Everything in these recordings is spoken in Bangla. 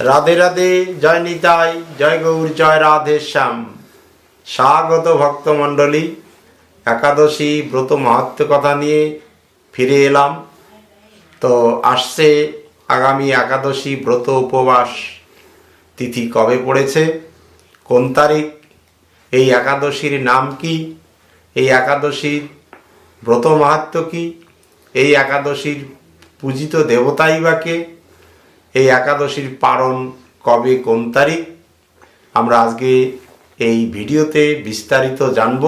রাধে রাধে, জয় নিতাই, জয় গৌর, জয় রাধে শ্যাম। স্বাগত ভক্তমণ্ডলী একাদশী ব্রত মাহাত্ম কথা নিয়ে ফিরে এলাম। তো আসছে আগামী একাদশী ব্রত উপবাস। তিথি কবে পড়েছে? কোন তারিখ? এই একাদশীর নাম কি? এই একাদশীর ব্রত মাহাত্ম কি? এই একাদশীর পূজিত দেবতাই বা কে? এই একাদশীর পালন কবে, কোন তারিখ? আমরা আজকে এই ভিডিওতে বিস্তারিত জানব।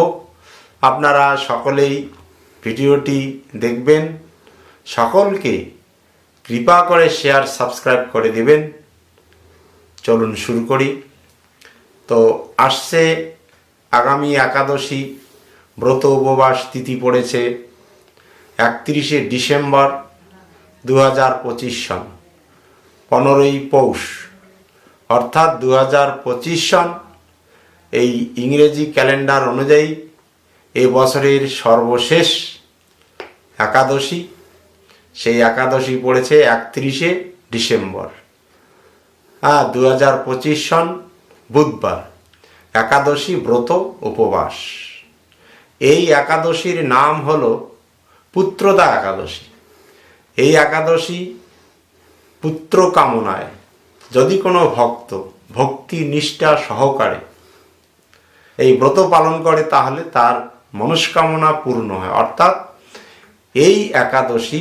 আপনারা সকলেই ভিডিওটি দেখবেন। সকলকে কৃপা করে শেয়ার, সাবস্ক্রাইব করে দেবেন। চলুন শুরু করি। তো আসছে আগামী একাদশী, ব্রত উপবাস তিথি পড়েছে একত্রিশে ডিসেম্বর দু হাজার পঁচিশ সন পনেরোই পৌষ। অর্থাৎ দু পঁচিশ সন এই ইংরেজি ক্যালেন্ডার অনুযায়ী এ বছরের সর্বশেষ একাদশী, সেই একাদশী পড়েছে একত্রিশে ডিসেম্বর। হ্যাঁ দু পঁচিশ সন বুধবার, একাদশী ব্রত উপবাস। এই একাদশীর নাম হল পুত্রদা একাদশী। এই একাদশী পুত্র কামনায় যদি কোনো ভক্ত ভক্তি নিষ্ঠা সহকারে এই ব্রত পালন করে, তাহলে তার মনস্কামনা পূর্ণ হয়। অর্থাৎ এই একাদশী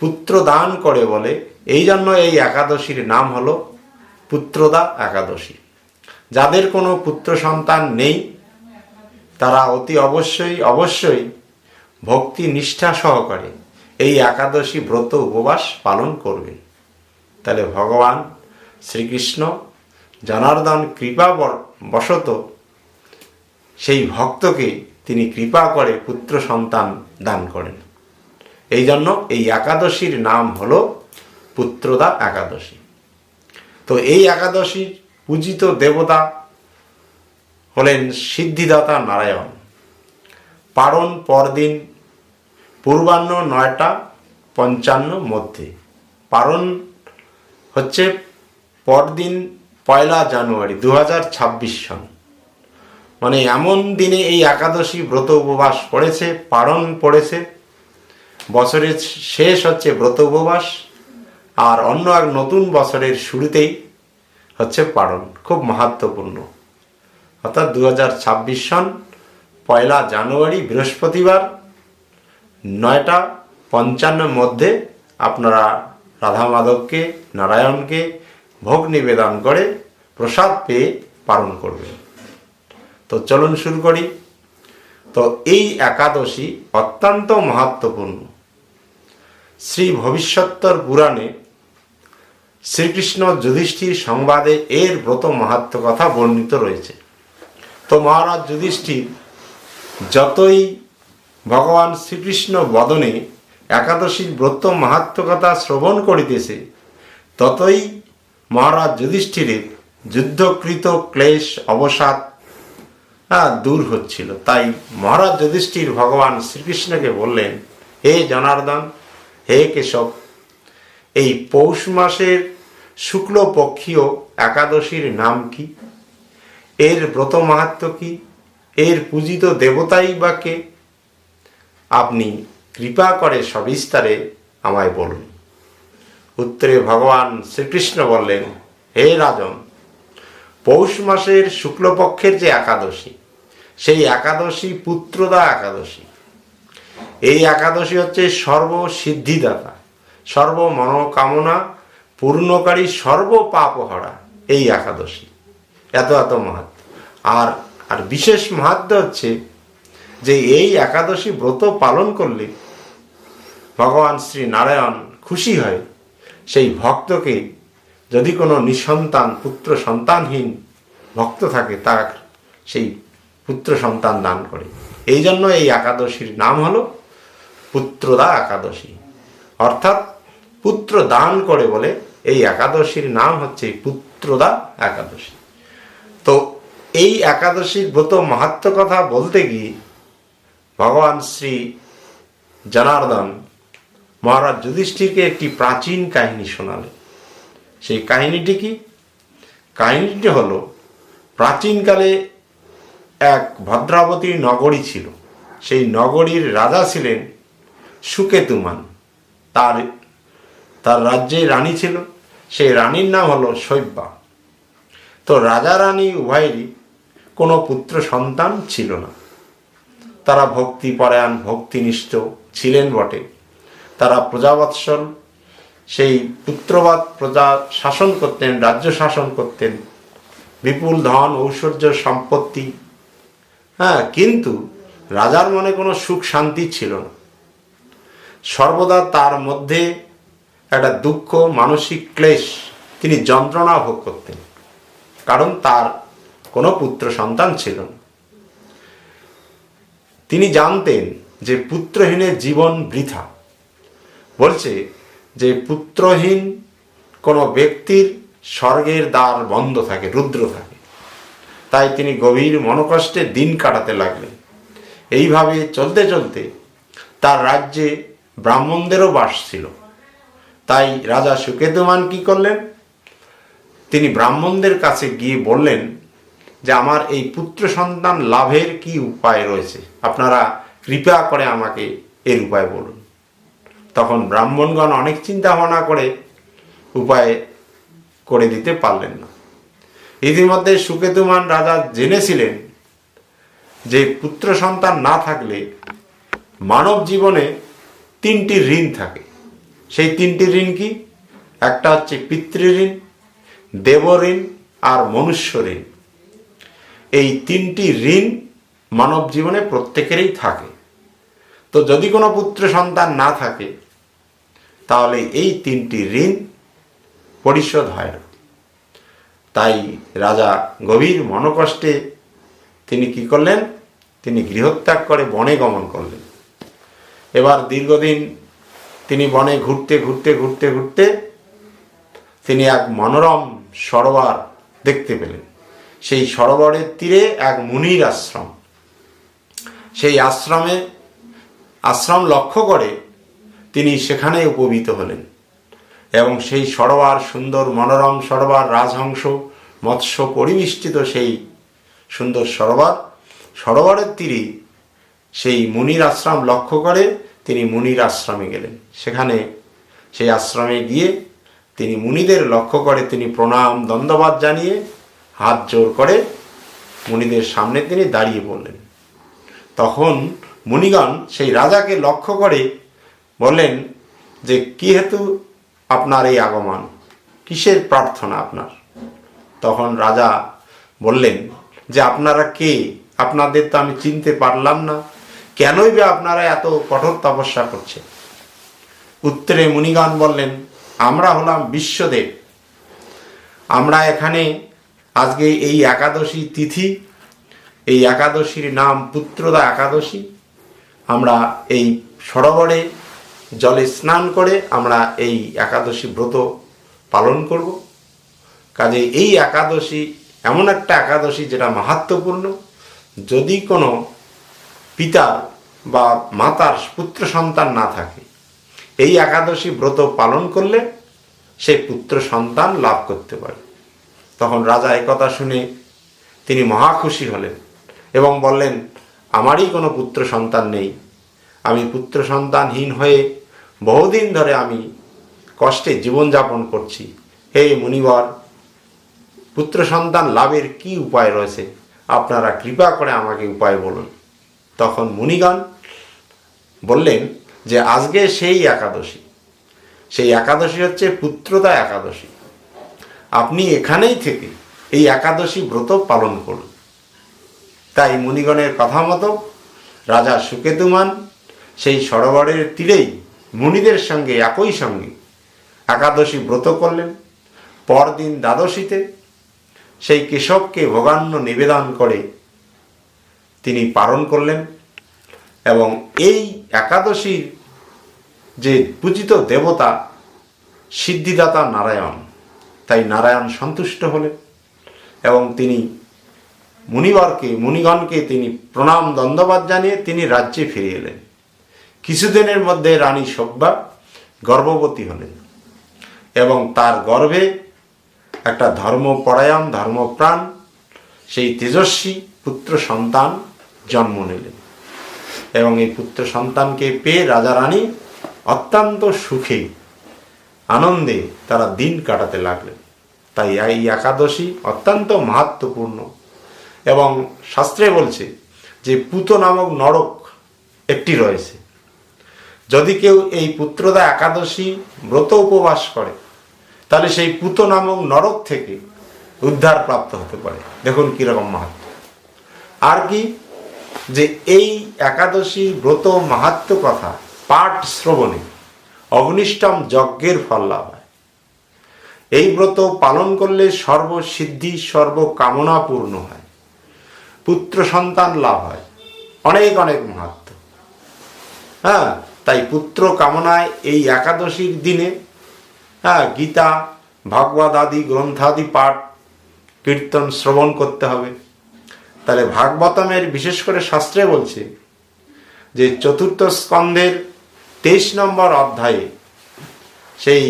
পুত্র দান করে বলে, এই জন্য এই একাদশীর নাম হলো পুত্রদা একাদশী। যাদের কোনো পুত্র সন্তান নেই, তারা অতি অবশ্যই অবশ্যই ভক্তি নিষ্ঠা সহকারে এই একাদশী ব্রত উপবাস পালন করবেন তাহলে ভগবান শ্রীকৃষ্ণ জনার্দন কৃপা বশত সেই ভক্তকে তিনি কৃপা করে পুত্র সন্তান দান করেন। এই জন্য এই একাদশীর নাম হল পুত্রদা একাদশী। তো এই একাদশীর পূজিত দেবতা হলেন সিদ্ধিদাতা নারায়ণ। পারণ পরদিন পূর্বাহ্ন নয়টা পঞ্চান্ন মধ্যে। পারণ হচ্ছে পরদিন পয়লা জানুয়ারি দু ছাব্বিশ সন মানে এমন দিনে এই একাদশী ব্রত উপবাস পড়েছে, পারণ পড়েছে। বছরের শেষ হচ্ছে ব্রত উপবাস, আর অন্য এক নতুন বছরের শুরুতেই হচ্ছে পারণ। খুব মাহাত্মপূর্ণ অর্থাৎ দু হাজার ছাব্বিশ সন পয়লা জানুয়ারি, বৃহস্পতিবার নয়টা পঞ্চান্নের মধ্যে আপনারা রাধা মাধবকে, নারায়ণকে ভোগ নিবেদন করে প্রসাদ পেয়ে পালন করবেন। তো চলুন শুরু করি। তো এই একাদশী অত্যন্ত মাহাত্মপূর্ণ শ্রী ভবিষ্যত্তর পুরাণে শ্রীকৃষ্ণ যুধিষ্ঠির সংবাদে এর ব্রত মাহাত্ম কথা বর্ণিত রয়েছে। তো মহারাজ যুধিষ্ঠির যতই ভগবান শ্রীকৃষ্ণ বদনে একাদশীর ব্রত মাহাত্মকতা শ্রবণ করিতেছে, ততই মহারাজ যুধিষ্ঠিরের যুদ্ধকৃত ক্লেশ, অবসাদ দূর হচ্ছিল। তাই মহারাজ যুধিষ্ঠির ভগবান শ্রীকৃষ্ণকে বললেন, হে জনার্দন, হে কেশব, এই পৌষ মাসের শুক্লপক্ষীয় একাদশীর নাম কি? এর ব্রত মাহাত্ম কি? এর পূজিত দেবতাই বা কে? আপনি কৃপা করে সবিস্তারে আমায় বলুন। উত্তরে ভগবান শ্রীকৃষ্ণ বললেন, হে রাজন, পৌষ মাসের শুক্লপক্ষের যে একাদশী, সেই একাদশী পুত্রদা একাদশী। এই একাদশী হচ্ছে সর্বসিদ্ধিদাতা সর্ব মনোকামনা পূর্ণকারী সর্ব পাপহরা এই একাদশী। এত এত মাহাত্ম আর আর বিশেষ মাহাত্ম হচ্ছে যে এই একাদশী ব্রত পালন করলে ভগবান শ্রী নারায়ণ খুশি হয়। সেই ভক্তকে যদি কোনো নিঃসন্তান, পুত্র সন্তানহীন ভক্ত থাকে, তার সেই পুত্র সন্তান দান করে। এই জন্য এই একাদশীর নাম হলো পুত্রদা একাদশী। অর্থাৎ পুত্র দান করে বলে এই একাদশীর নাম হচ্ছে পুত্রদা একাদশী। তো এই একাদশীর ব্রত মাহাত্ম কথা বলতে গিয়ে ভগবান শ্রী জনার্দন মহারাজ যুধিষ্ঠিরকে একটি প্রাচীন কাহিনী শোনালেন। সেই কাহিনীটি কি? কাহিনীটি হলো, প্রাচীনকালে এক ভদ্রাবতী নগরী ছিল। সেই নগরীর রাজা ছিলেন সুকেতুমান। তার তার রাজ্যে রানী ছিল। সেই রানীর নাম হলো শৈব্যা। তো রাজা রানী উভয়েরই কোনো পুত্র সন্তান ছিল না। তারা ভক্তিপরায়ণ ভক্তিনিষ্ঠ ছিলেন বটে। তারা প্রজাবৎসল, সেই পুত্রবাদ প্রজা শাসন করতেন, রাজ্য শাসন করতেন। বিপুল ধন ঐশ্বর্য সম্পত্তি হ্যাঁ কিন্তু রাজার মনে কোনো সুখ শান্তি ছিল না। সর্বদা তার মধ্যে একটা দুঃখ, মানসিক ক্লেশ, তিনি যন্ত্রণা ভোগ করতেন। কারণ তার কোনো পুত্র সন্তান ছিল না। তিনি জানতেন যে পুত্রহীনের জীবন বৃথা। বলছে যে পুত্রহীন কোনো ব্যক্তির স্বর্গের দ্বার বন্ধ থাকে, রুদ্র থাকে। তাই তিনি গভীর মনকষ্টে দিন কাটাতে লাগলেন। এইভাবে চলতে চলতে তার রাজ্যে ব্রাহ্মণদেরও বাস ছিল। তাই রাজা সুকেতুমান কি করলেন? তিনি ব্রাহ্মণদের কাছে গিয়ে বললেন যে আমার এই পুত্র সন্তান লাভের কি উপায় রয়েছে? আপনারা কৃপা করে আমাকে এর উপায় বলুন। তখন ব্রাহ্মণগণ অনেক চিন্তা ভাবনা করে উপায় করে দিতে পারলেন না। ইতিমধ্যে সুকেতুমান রাজা জেনেছিলেন যে পুত্র সন্তান না থাকলে মানব জীবনে তিনটি ঋণ থাকে। সেই তিনটি ঋণ কি? একটা হচ্ছে পিতৃঋণ দেবঋণ আর মনুষ্য ঋণ। এই তিনটি ঋণ মানব জীবনে প্রত্যেকেরই থাকে। তো যদি কোনো পুত্র সন্তান না থাকে, তাহলে এই তিনটি ঋণ পরিশোধ হয় না। তাই রাজা গভীর মনকষ্টে তিনি কি করলেন? তিনি গৃহত্যাগ করে বনে গমন করলেন। এবার দীর্ঘদিন তিনি বনে ঘুরতে ঘুরতে ঘুরতে ঘুরতে তিনি এক মনোরম সরোবর দেখতে পেলেন। সেই সরোবরের তীরে এক মুনির আশ্রম। সেই আশ্রমে, আশ্রম লক্ষ্য করে তিনি সেখানে উপবিত হলেন এবং সেই সরোবর সুন্দর মনোরম সরোবর রাজহংস, মৎস্য পরিমিষ্টিত সেই সুন্দর সরোবর, সরোবরের তীরে সেই মুনির আশ্রম লক্ষ্য করে তিনি মুনির আশ্রমে গেলেন। সেখানে সেই আশ্রমে গিয়ে তিনি মুনিদের লক্ষ্য করে তিনি প্রণাম দণ্ডবাদ জানিয়ে হাত জোর করে মুনিদের সামনে তিনি দাঁড়িয়ে পড়লেন তখন মুনিগণ সেই রাজাকে লক্ষ্য করে বললেন যে, কি হেতু আপনার এই আগমন? কিসের প্রার্থনা আপনার? তখন রাজা বললেন যে, আপনারা কে? আপনাদের তো আমি চিনতে পারলাম না। কেনই বা আপনারা এত কঠোর তপস্যা করছে উত্তরে মুনিগান বললেন, আমরা হলাম বিশ্বদেব। আমরা এখানে আজকে এই একাদশী তিথি, এই একাদশীর নাম পুত্রদা একাদশী। আমরা এই সরোবরে জলে স্নান করে আমরা এই একাদশী ব্রত পালন করব। কাজে এই একাদশী এমন একটা একাদশী যেটা মাহাত্মপূর্ণ যদি কোনো পিতার বা মাতার পুত্র সন্তান না থাকে, এই একাদশী ব্রত পালন করলে সে পুত্র সন্তান লাভ করতে পারে। তখন রাজা একথা শুনে তিনি মহা খুশি হলেন এবং বললেন, আমারই কোনো পুত্র সন্তান নেই। আমি পুত্র সন্তানহীন হয়ে বহুদিন ধরে আমি কষ্টে জীবনযাপন করছি। হে মুনিবর, পুত্র সন্তান লাভের কি উপায় রয়েছে? আপনারা কৃপা করে আমাকে উপায় বলুন। তখন মুনিগণ বললেন যে, আজকে সেই একাদশী। সেই একাদশী হচ্ছে পুত্রদা একাদশী। আপনি এখানেই থেকে এই একাদশী ব্রত পালন করুন। তাই মুনিগণের কথা মতো রাজা সুকেতুমান সেই সরোবরের তীরেই মুনিদের সঙ্গে একই সঙ্গে একাদশী ব্রত করলেন। পরদিন দ্বাদশীতে সেই কেশবকে ভোগান্ন নিবেদন করে তিনি পালন করলেন এবং এই একাদশীর যে পূজিত দেবতা সিদ্ধিদাতা নারায়ণ তাই নারায়ণ সন্তুষ্ট হলেন এবং তিনি মুনিবরকে, মুনিগণকে তিনি প্রণাম দণ্ডবাদ জানিয়ে তিনি রাজ্যে ফিরে এলেন। কিছুদিনের মধ্যে রানী সব্যা গর্ভবতী হলেন এবং তার গর্ভে একটা ধর্মপরায়ণ, ধর্মপ্রাণ, সেই তেজস্বী পুত্র সন্তান জন্ম নিলেন এবং এই পুত্র সন্তানকে পেয়ে রাজা রানী অত্যন্ত সুখে আনন্দে তারা দিন কাটাতে লাগলেন। তাই এই একাদশী অত্যন্ত মাহাত্মপূর্ণ এবং শাস্ত্রে বলছে যে পুত নামক নরক একটি রয়েছে। যদি কেউ এই পুত্রদা একাদশী ব্রত উপবাস করে, তাহলে সেই পুত নামক নরক থেকে উদ্ধার প্রাপ্ত হতে পারে। দেখুন কীরকম মাহাত্ম। আর কি? যে এই একাদশী ব্রত মাহাত্ম কথা পাঠ শ্রবণে অগ্নিষ্টম যজ্ঞের ফল লাভ হয়। এই ব্রত পালন করলে সর্বসিদ্ধি, সর্বকামনা পূর্ণ হয়। পুত্র সন্তান লাভ হয়। অনেক অনেক মাহাত্ম। হ্যাঁ তাই পুত্র কামনায় এই একাদশীর দিনে হ্যাঁ গীতা, ভাগবত আদি, গ্রন্থাদি পাঠ, কীর্তন শ্রবণ করতে হবে। তাহলে ভাগবতমের বিশেষ করে শাস্ত্রে বলছে যে চতুর্থ স্কন্ধের তেইশ নম্বর অধ্যায়ে সেই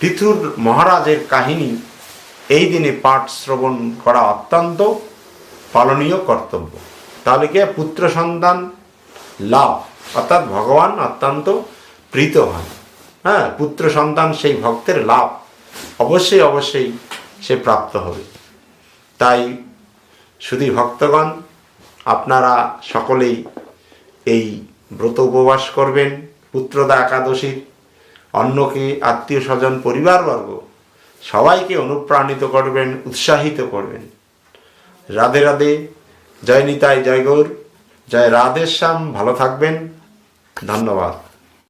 পৃথুর মহারাজের কাহিনী এই দিনে পাঠ শ্রবণ করা অত্যন্ত পালনীয় কর্তব্য। তাহলে কি পুত্র সন্তান লাভ? অর্থাৎ ভগবান অত্যন্ত প্রীত হন। হ্যাঁ পুত্র সন্তান সেই ভক্তের লাভ অবশ্যই অবশ্যই সে প্রাপ্ত হবে। তাই শুধু ভক্তগণ, আপনারা সকলেই এই ব্রত উপবাস করবেন। পুত্রদা একাদশীর অন্যকে আত্মীয় স্বজন, পরিবারবর্গ, সবাইকে অনুপ্রাণিত করবেন, উৎসাহিত করবেন। রাধে রাধে, জয় নিতাই, জয় গৌর, জয় রাধেশ্যাম, ভালো থাকবেন, ধন্যবাদ।